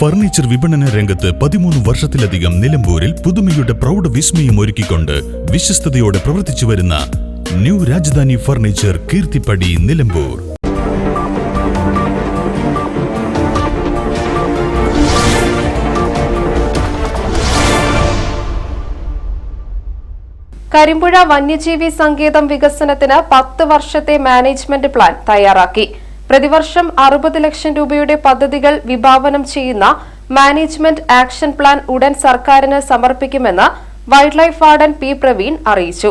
Furniture വിപണന രംഗത്ത് പതിമൂന്ന് വർഷത്തിലധികം നിലമ്പൂരിൽ പുതുമയുടെ പ്രൗഢ വിസ്മയം ഒരുക്കിക്കൊണ്ട് വിശ്വസ്തയോടെ പ്രവർത്തിച്ചു വരുന്ന ന്യൂ രാജധാനി ഫർണിച്ചർ കീർത്തിപ്പടി നിലമ്പൂർ. കരിമ്പുഴ വന്യജീവി സങ്കേതം വികസനത്തിന് പത്ത് വർഷത്തെ മാനേജ്മെന്റ് പ്ലാൻ തയ്യാറാക്കി. പ്രതിവർഷം അറുപത് ലക്ഷം രൂപയുടെ പദ്ധതികൾ വിഭാവനം ചെയ്യുന്ന മാനേജ്മെന്റ് ആക്ഷൻ പ്ലാൻ ഉടൻ സർക്കാരിന് സമർപ്പിക്കുമെന്ന് wildlife warden P Praveen അറിയിച്ചു.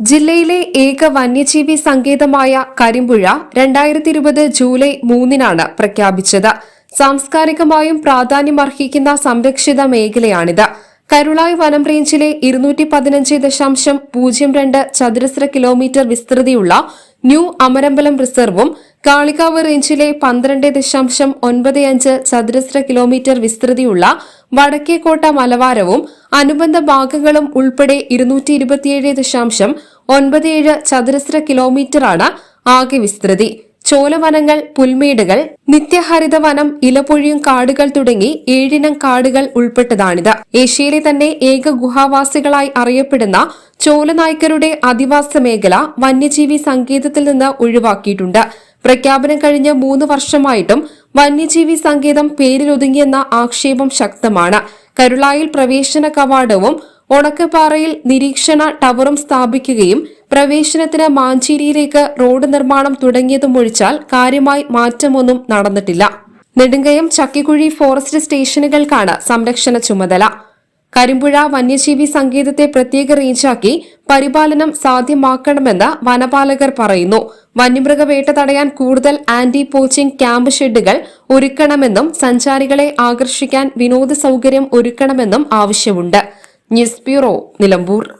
ജില്ലയിലെ ഏക വന്യജീവി സങ്കേതമായ കരിമ്പുഴ രണ്ടായിരത്തി ഇരുപത് ജൂലൈ മൂന്നിനാണ് പ്രഖ്യാപിച്ചത്. സാംസ്കാരികമായും പ്രാധാന്യമർഹിക്കുന്ന സംരക്ഷിത മേഖലയാണിത്. കരുളായി വനം റേഞ്ചിലെ ഇരുന്നൂറ്റി പതിനഞ്ച് ദശാംശം പൂജ്യം രണ്ട് ചതുരശ്ര കിലോമീറ്റർ വിസ്തൃതിയുള്ള ന്യൂ അമരമ്പലം റിസർവും കാളികാവ് റേഞ്ചിലെ പന്ത്രണ്ട് ദശാംശം ഒൻപത് അഞ്ച് ചതുരശ്ര കിലോമീറ്റർ വിസ്തൃതിയുള്ള വടക്കേക്കോട്ട മലവാരവും അനുബന്ധ ഭാഗങ്ങളും ഉൾപ്പെടെ ഇരുന്നൂറ്റി ഇരുപത്തിയേഴ് ദശാംശം ഒൻപത് ഏഴ് ചതുരശ്ര കിലോമീറ്ററാണ് ആകെ വിസ്തൃതി. ചോലവനങ്ങൾ പുൽമേടുകൾ നിത്യഹരിത വനം ഇലപൊഴിയും കാടുകൾ തുടങ്ങി ഏഴിനം കാടുകൾ ഉൾപ്പെട്ടതാണിത്. ഏഷ്യയിലെ തന്നെ ഏക ഗുഹാവാസികളായി അറിയപ്പെടുന്ന ചോലനായ്ക്കരുടെ അധിവാസ മേഖല വന്യജീവി സങ്കേതത്തിൽ നിന്ന് ഒഴിവാക്കിയിട്ടുണ്ട്. പ്രഖ്യാപനം കഴിഞ്ഞ മൂന്ന് വർഷമായിട്ടും വന്യജീവി സങ്കേതം പേരിലൊതുങ്ങിയെന്ന ആക്ഷേപം ശക്തമാണ്. കരുളായിൽ പ്രവേശന കവാടവും ഒടക്കപ്പാറയിൽ നിരീക്ഷണ ടവറും സ്ഥാപിക്കുകയും പ്രവേശനത്തിന് മാഞ്ചേരിയിലേക്ക് റോഡ് നിർമ്മാണം തുടങ്ങിയതും ഒഴിച്ചാൽ കാര്യമായി മാറ്റമൊന്നും നടന്നിട്ടില്ല. നെടുങ്കയം ചക്കിക്കുഴി ഫോറസ്റ്റ് സ്റ്റേഷനുകൾക്കാണ് സംരക്ഷണ ചുമതല. കരിമ്പുഴ വന്യജീവി സങ്കേതത്തെ പ്രത്യേക റേഞ്ചാക്കി പരിപാലനം സാധ്യമാക്കണമെന്ന് വനപാലകർ പറയുന്നു. വന്യമൃഗവേട്ട തടയാൻ കൂടുതൽ ആന്റി പോച്ചിംഗ് ക്യാമ്പ് ഷെഡുകൾ ഒരുക്കണമെന്നും സഞ്ചാരികളെ ആകർഷിക്കാൻ വിനോദ സൌകര്യം ഒരുക്കണമെന്നും ആവശ്യമുണ്ട്. News bureau Nilambur.